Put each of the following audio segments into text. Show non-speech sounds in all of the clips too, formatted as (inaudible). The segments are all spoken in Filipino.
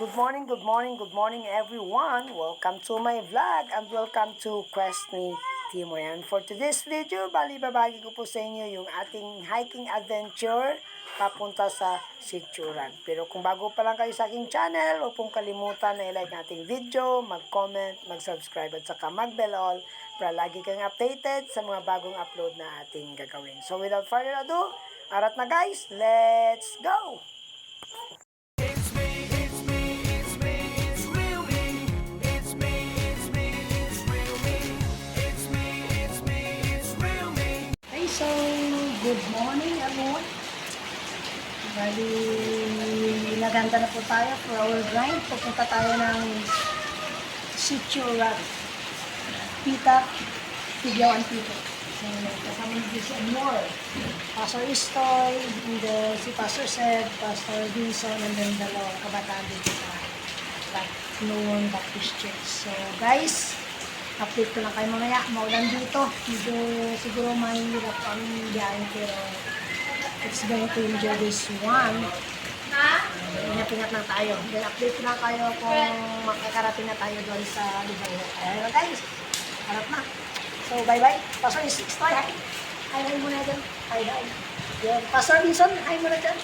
Good morning, good morning, good morning everyone. Welcome to my vlog and welcome to Quest Me Timo. And for today's video, bali babagi ko po sa inyo yung ating hiking adventure papunta sa Sitchuran. Pero kung bago pa lang kayo sa aking channel, huwag pong kalimutan na i-like nating video, mag-comment, mag-subscribe at saka mag-bell all para lagi kang updated sa mga bagong upload na ating gagawin. So without further ado, arat na guys, let's go! Bali, naganda na po tayo for our grind. Pupunta tayo ng Sitchuran. Pita, Tigyawan Pito. So, kasama ni si Amor, Pastor Istoy, and then si Pastor Sed, Pastor Vinson, and then dalawang kabataan dito sa Noon Baptist Church. So, guys, update ko lang kayo mamaya. Maulan dito. Medyo siguro mahirap ang biyahe pero it's going to enjoy this one. Ingat-ingat lang tayo. Then update lang kayo kung makakarating na tayo doon sa lugar na. Ayan na guys. Harap na. So bye-bye. Pastor is Stoy, hi. Hi, hi muna dyan. Hi, hi. Yun. Pastor Vinson, hi muna dyan.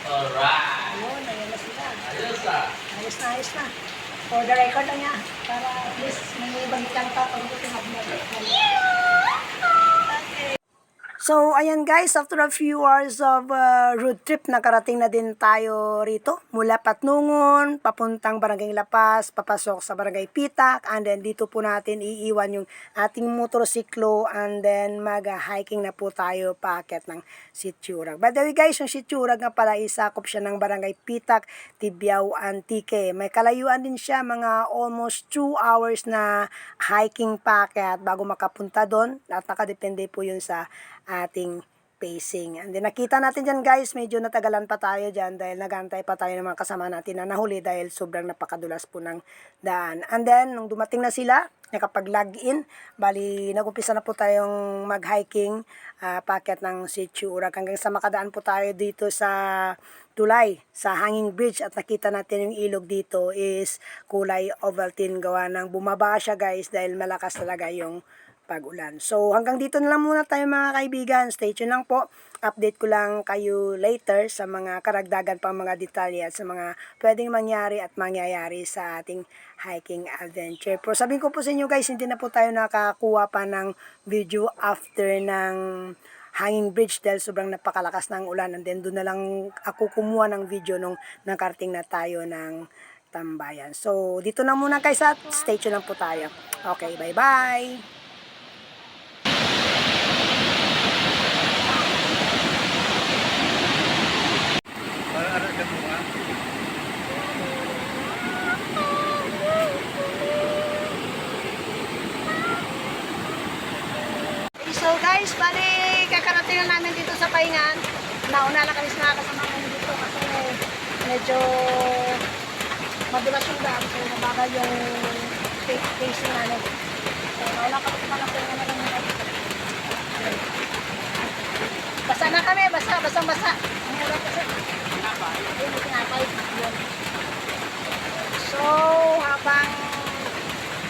Alright! Ayun, ayan na sila. Ayos ah! Ayos na, ayos na. For the record lang yan. Para at least may balikan pa pag ito So, ayan guys, after a few hours of uh, road trip, nakarating na din tayo rito. Mula Patnungon, papuntang Barangay Lapas, papasok sa Barangay Pitak, and then dito po natin iiwan yung ating motorsiklo, and then mag-hiking na po tayo paakyat ng Sitchurag. By the way guys, yung Sitchurag nga pala, isakop siya ng Barangay Pitak, Tibiao, Antique. May kalayuan din siya, mga almost 2 hours na hiking paakyat bago makapunta doon. At nakadepende po yun sa ating pacing. And then nakita natin dyan guys, medyo natagalan pa tayo dyan dahil nagantay pa tayo ng mga kasama natin na nahuli dahil sobrang napakadulas po ng daan. And then, nung dumating na sila, nakapag-log in, bali nagumpisa na po tayong mag-hiking uh, packet ng Sitio Urag hanggang sa makadaan po tayo dito sa tulay sa hanging bridge at nakita natin yung ilog dito is kulay Ovaltine gawa ng bumaba siya guys dahil malakas talaga yung pag-ulan. So hanggang dito na lang muna tayo mga kaibigan. Stay tuned lang po. Update ko lang kayo later sa mga karagdagan pang mga detalye at sa mga pwedeng mangyari at mangyayari sa ating hiking adventure. Pero sabihin ko po sa inyo guys, hindi na po tayo nakakuha pa ng video after ng hanging bridge dahil sobrang napakalakas ng ulan and then doon na lang ako kumuha ng video nung nakarating na tayo ng tambayan. So, dito na muna guys at stay tuned lang po tayo. Okay, bye-bye! So guys, bali kakarating na namin dito sa Pahingan. Nauna lang kami sa mga kasama namin dito kasi medyo madulas yung daan. So mabagal yung pa- pacing namin. So nauna kami sa mga Pahingan na lang namin. Basa na kami, basa, basang basa. Ang kasi. Ayun, yung tinapay. Yun. So, habang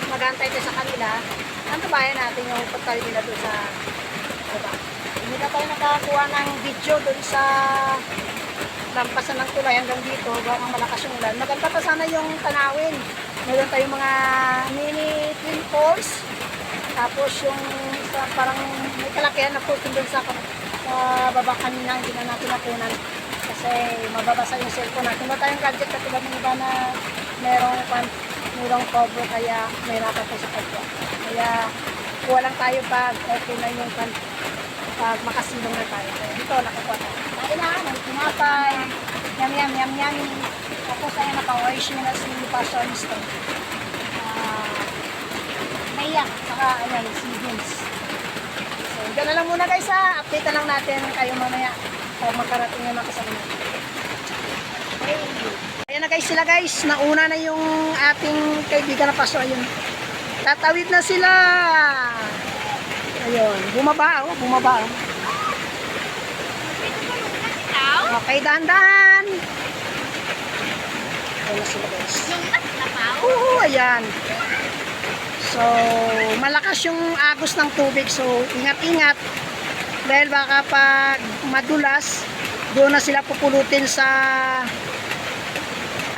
magantay tayo sa kanila, ano bayan natin yung pagtali nila doon sa baba. Hindi na tayo nakakuha ng video doon sa lampasan ng tulay hanggang dito, baka malakas yung ulan. Maganda pa sana yung tanawin. Meron tayong mga mini twin falls. Tapos yung sa parang may kalakihan na putin doon sa, sa baba kanina, hindi na natin napunan. Kasi mababasa yung cellphone natin. Wala tayong gadget katulad ng iba na merong merong cover kaya may nakapos sa kanya. Kaya kuha lang tayo pag okay na yung pan, pag makasilong na tayo. So, dito nakakuha tayo. Tayo na, may tinapay, yum yum yum yum. Tapos ay naka-wash na si Pastor Stone. Ah, Maya, saka ayan, si Vince. So, na lang muna guys ha. Update na lang natin kayo mamaya pag makarating na makasama natin. Okay. Ayan na guys sila guys. Nauna na yung ating kaibigan na paso. Ayun. Tatawid na sila. Ayun. Bumaba oh. Bumaba. Okay, dahan-dahan. Ayan na sila guys. Oo, ayan. So, malakas yung agos ng tubig. So, ingat-ingat. Dahil baka pag madulas, doon na sila pupulutin sa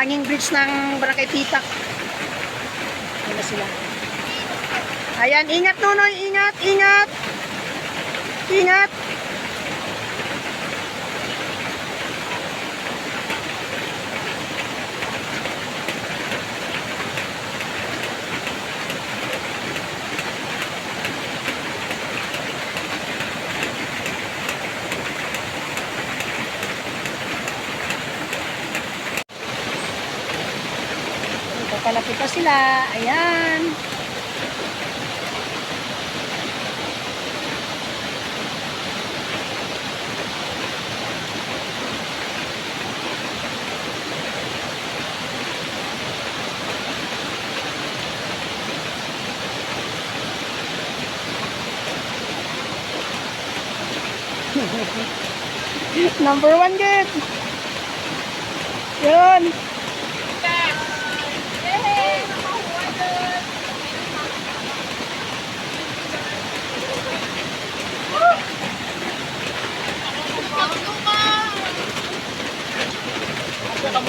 hanging bridge ng Barangay Pitak. Ayan na sila. Ayan, ingat Nunoy, ingat, ingat. Ingat. Kakalapit pa sila. Ayan. Number one good. Yun.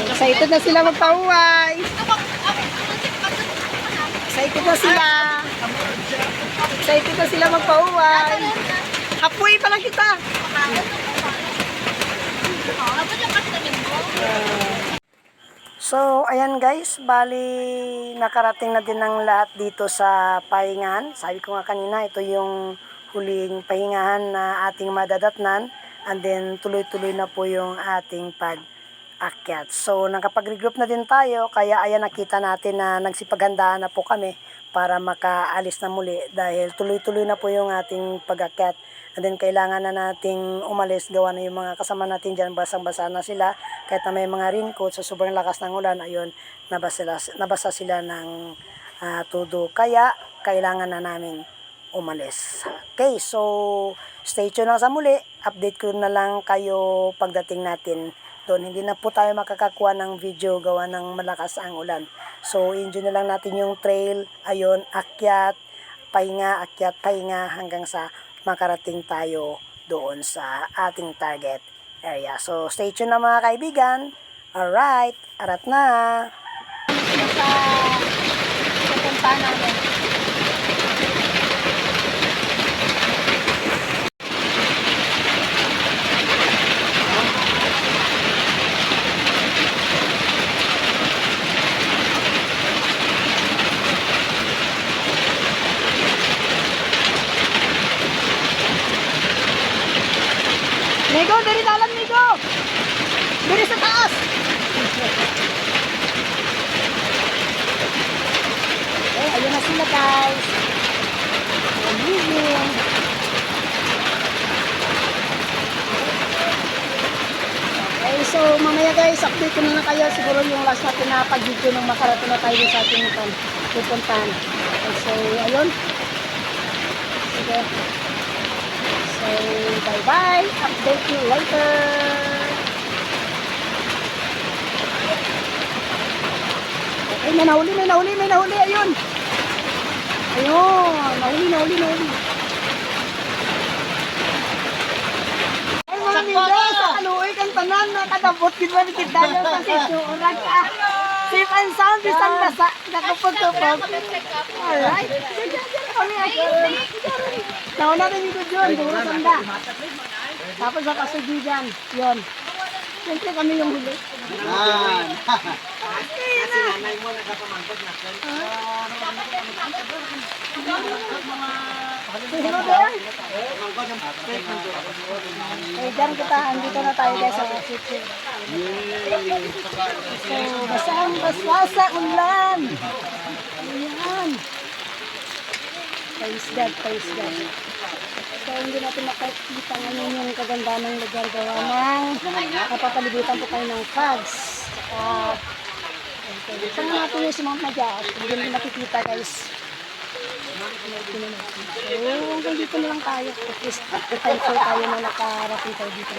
Excited na sila magpauway. Excited na sila. Excited na sila magpauway. Apoy pa lang kita. So, ayan guys, bali nakarating na din ng lahat dito sa pahingahan. Sabi ko nga kanina, ito yung huling pahingahan na ating madadatnan. And then, tuloy-tuloy na po yung ating pag-akyat. So, nakapag-regroup na din tayo, kaya ayan nakita natin na nagsipaghandaan na po kami para makaalis na muli dahil tuloy-tuloy na po yung ating pag-akyat. And then kailangan na nating umalis gawa na yung mga kasama natin dyan basang-basa na sila kahit na may mga raincoat sa sobrang lakas ng ulan ayun nabasa sila, nabasa sila ng ah, tudo kaya kailangan na namin umalis. Okay, so stay tuned lang sa muli. Update ko na lang kayo pagdating natin doon. Hindi na po tayo makakakuha ng video gawa ng malakas ang ulan. So, enjoy na lang natin yung trail. Ayun, akyat, pahinga, akyat, pahinga hanggang sa makarating tayo doon sa ating target area. So, stay tuned na mga kaibigan. Alright, arat na. Sa pupunta namin. Migo, diri dalan, Migo! Diri sa taas! Okay, ayun na sila, guys. We're moving. Okay, so mamaya guys, update ko na lang kayo. Siguro yung last natin na pag-video nung makarating na tayo sa ating pupuntahan. Okay, so, ayun. Sige. So, bye-bye. Update you later. Nahuli, may nahuli, may nahuli. Ayun. Ayun. Nahuli, nahuli, nahuli. Ay, mga amiga, sa kaluoy kang tanan, nakadabot, kita ni kita nyo sa (laughs) sityo. Urag ka. Safe and sound, bisan basa. Nakapag-tupag. Alright. Diyan, diyan. Kami ako. Nauna rin yung yun, duro sanda. Tapos sa kasugigan, yun. Siyempre kami yung huli. (laughs) Sino there? Eh, dyan kita, andito na tayo guys sa sitio. So, basang basa sa ulan. Ayan. Praise God, praise God. So, hindi natin makikita ngayon yung kaganda ng lugar gawa ng napapalibutan po tayo ng fogs. Saka, Saan natin yung si Mount Majaas? Hindi natin makikita guys. So, hanggang dito na lang tayo. At least, thankful tayo na nakarating tayo dito.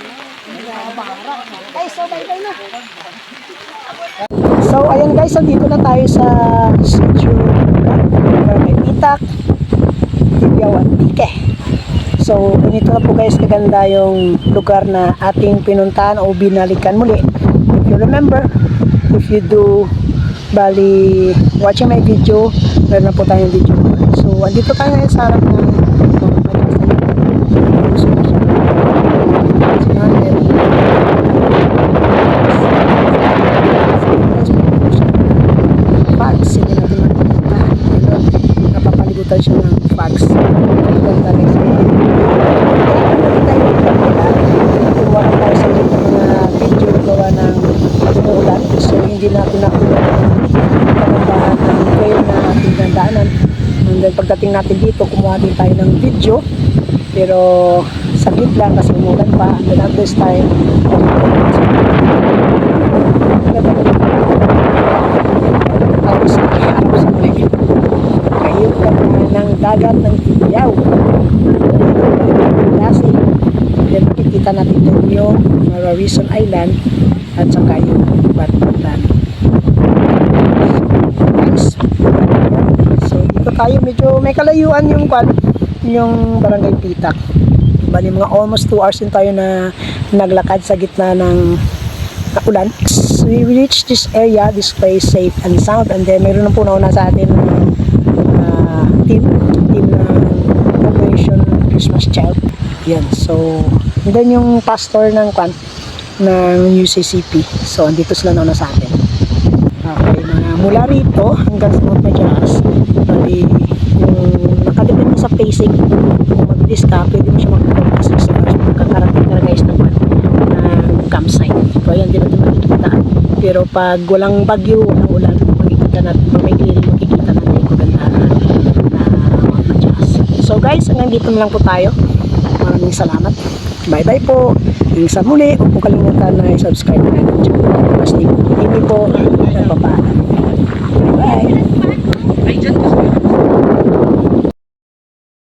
Guys, so bye-bye na. So, ayan guys, nandito na tayo sa sitio Barangay Pitak, Tibiaw at Pike. So, ganito na po guys kaganda yung lugar na ating pinuntahan o binalikan muli. If you remember, if you do bali watching my video, meron na po tayong video. So, andito tayo ngayon sa harap ng mga So, natin. Fags, hindi natin makikita. Pero napapalibutan siya ng fags. Ganda rin siya. Kumuha na tayo sa dito mga video gawa ng umuulan. So hindi natin nakuha ng panambahan ng trail na ating dandaanan. And then pagdating natin dito, kumuha din tayo ng video. Pero saglit lang kasi umulan pa. And at this time, tapos harap sa may kayo ng dagat ng Tibiyaw. Lasing. Then makikita natin doon yung Mararison Island at saka yung Batbatan. Guys, so dito tayo medyo may kalayuan yung kwan yung barangay Pitak. Bali mga almost 2 hours din tayo na naglakad sa gitna ng na ulan. We reached this area, this place safe and sound and then meron na po nauna sa atin uh, team, team ng Operation Christmas Child. Yan, so and then yung pastor ng kwan ng UCCP. So andito sila nauna sa atin. Okay, mga mula rito hanggang sa Mount bali yung nakadepende sa pacing, kung mabilis ka, pwede mo siya mag-6 hours, magkakarating ka guys ng kwan ng campsite. So, ayan din natin makikita. Pero pag walang bagyo, walang ulan, makikita natin, pag may clearing, makikita natin yung kagandahan na, Mount Matyas. So guys, hanggang dito na lang po tayo. Maraming salamat. Bye-bye po. Hanggang sa muli, huwag po kalimutan na i-subscribe na natin channel. Mas hindi po, nagpapaalam. Bye!